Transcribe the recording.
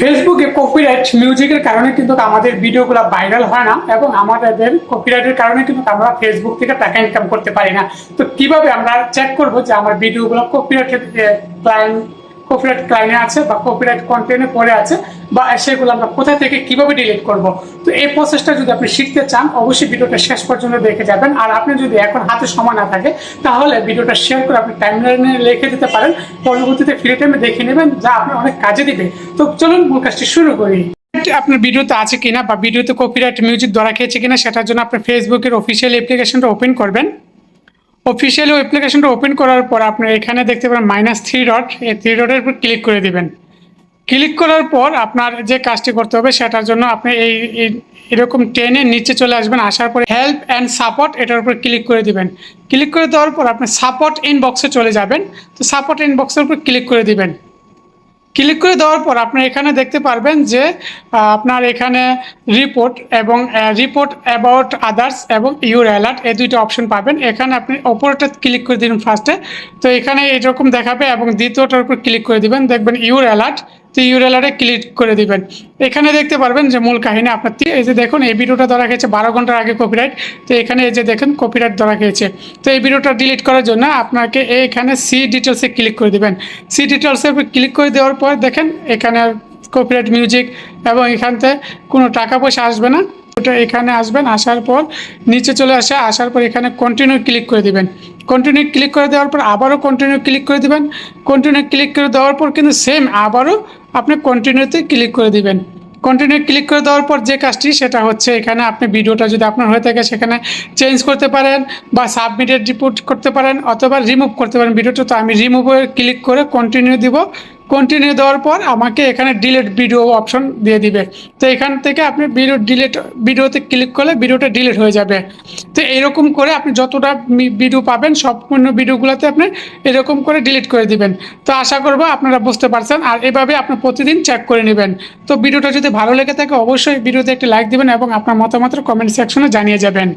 ফেসবুকে কপিরাইট মিউজিকের কারণে কিন্তু আমাদের ভিডিওগুলো ভাইরাল হয় না এবং আমাদের কপিরাইটের কারণে কিন্তু আমরা ফেসবুক থেকে টাকা ইনকাম করতে পারি না। তো কীভাবে আমরা চেক করব যে আমার ভিডিওগুলো কপিরাইট ক্লায়েন্ট কপিরাইট ক্লাইনে আছে বা কপিরাইট কন্টেন্টে পড়ে আছে বা সেগুলো আমরা কোথা থেকে কীভাবে ডিলিট করব? তো এই প্রসেসটা যদি আপনি শিখতে চান, অবশ্যই ভিডিওটা শেষ পর্যন্ত দেখে যাবেন। আর আপনি যদি এখন হাতে সময় না থাকে, তাহলে ভিডিওটা শেয়ার করে আপনি টাইমলাইনে লিখে দিতে পারেন। পরবর্তীতে ফ্রি টাইমে দেখে নেবেন, যা আপনার অনেক কাজে দিবে। তো চলুন মূল কাজটি শুরু করি। আপনার ভিডিওতে আছে কিনা বা ভিডিওতে কপিরাইট মিউজিক ধরা খেয়েছে কিনা, সেটার জন্য আপনি ফেসবুকের অফিসিয়াল অ্যাপ্লিকেশনটা ওপেন করবেন। অফিসিয়াল অ্যাপ্লিকেশনটা ওপেন করার পর আপনার এখানে দেখতে পারেন মাইনাস থ্রি ডট এই থ্রি ডটের উপর ক্লিক করে দিবেন। ক্লিক করার পর আপনার যে কাজটি করতে হবে সেটার জন্য আপনি এই এরকম টেনে নিচে চলে আসবেন, আসার পরে হেল্প অ্যান্ড সাপোর্ট এটার উপর ক্লিক করে দিবেন। ক্লিক করে দেওয়ার পর আপনি সাপোর্ট ইনবক্সে চলে যাবেন। তো সাপোর্ট ইনবক্সের উপর ক্লিক করে দিবেন। ক্লিক করে দেওয়ার পর আপনি এখানে দেখতে পারবেন যে আপনার এখানে রিপোর্ট এবং রিপোর্ট অ্যাবাউট আদার্স এবং ইউর অ্যালার্ট এই দুইটা অপশন পাবেন। এখানে আপনি ওপরটা ক্লিক করে দিন ফার্স্টে তো এখানে এরকম দেখাবে এবং দ্বিতীয়টার উপর ক্লিক করে দিবেন। দেখবেন ইউর অ্যালার্ট তো ইউরেলারে ক্লিক করে দিবেন। এখানে দেখতে পারবেন যে মূল কাহিনী আপনার এই যে দেখুন, এই ভিডিওটা ধরা গেছে বারো ঘণ্টার আগে কপিরাইট তো এখানে এই যে দেখেন কপিরাইট ধরা গেছে। তো এই ভিডিওটা ডিলিট করার জন্য আপনাকে এখানে সি ডিটেলসে ক্লিক করে দিবেন। সি ডিটেলসে ক্লিক করে দেওয়ার পর দেখেন, এখানে কপিরাইট মিউজিক এবং এখানতে কোনো টাকা পয়সা আসবে না। ওটা এখানে আসবেন, আসার পর নিচে চলে আসে, আসার পর এখানে কন্টিনিউ ক্লিক করে দিবেন। কন্টিনিউ ক্লিক করে দেওয়ার পর আবারও কন্টিনিউ ক্লিক করে দিবেন। কন্টিনিউ ক্লিক করে দেওয়ার পর কিন্তু সেম আবারও আপনি কন্টিনিউতে ক্লিক করে দিবেন। কন্টিনিউ ক্লিক করে দেওয়ার পর যে কাজটি, সেটা হচ্ছে এখানে আপনি ভিডিওটা যদি আপনার হয়ে থাকে, সেখানে চেঞ্জ করতে পারেন বা সাবমিটেড রিপোর্ট করতে পারেন অথবা রিমুভ করতে পারেন ভিডিওটা। তো আমি রিমুভে ক্লিক করে কন্টিনিউ দিব। কন্টিনিউ দেওয়ার পর আমাকে এখানে ডিলেট ভিডিও অপশন দিয়ে দিবে। তো এখান থেকে আপনি ভিডিও ডিলিট ভিডিওতে ক্লিক করলে ভিডিওটা ডিলিট হয়ে যাবে। তো এরকম করে আপনি যতটা ভিডিও পাবেন, সম্পূর্ণ ভিডিওগুলোতে আপনি এরকম করে ডিলিট করে দিবেন। তো আশা করব আপনারা বুঝতে পারছেন। আর এভাবে আপনি প্রতিদিন চেক করে নেবেন। তো ভিডিওটা যদি ভালো লেগে থাকে, অবশ্যই ভিডিওতে একটি লাইক দিবেন এবং আপনার মতামত কমেন্ট সেকশনে জানিয়ে যাবেন।